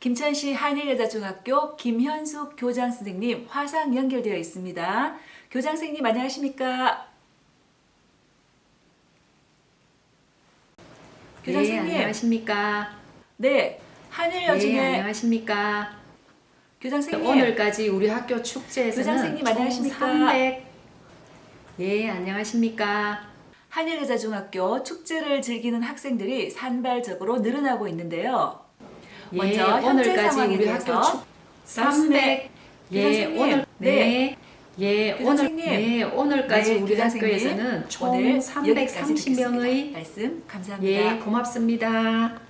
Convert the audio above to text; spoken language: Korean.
김천시 한일여자중학교 김현숙 교장 선생님 화상 연결되어 있습니다. 교장 선생님 안녕하십니까? 교장 네, 선생님, 안녕하십니까? 네 네, 한일여중의 안녕하십니까? 교장 선생님 오늘까지 우리 학교 교장 축제에서는 선생님, 총 안녕하십니까? 300 예, 안녕하십니까? 한일여자중학교 축제를 즐기는 학생들이 산발적으로 늘어나고 있는데요. 예, 먼저 현재 오늘까지 상황에 우리 대해서 학교 축 300 예, 교장선생님, 오늘 네. 네. 예, 오늘 교장선생님. 네, 오늘까지 네, 우리 교장선생님, 학교에서는 총 오늘 여기까지 듣겠습니다. 330명의 말씀 감사합니다. 예, 고맙습니다.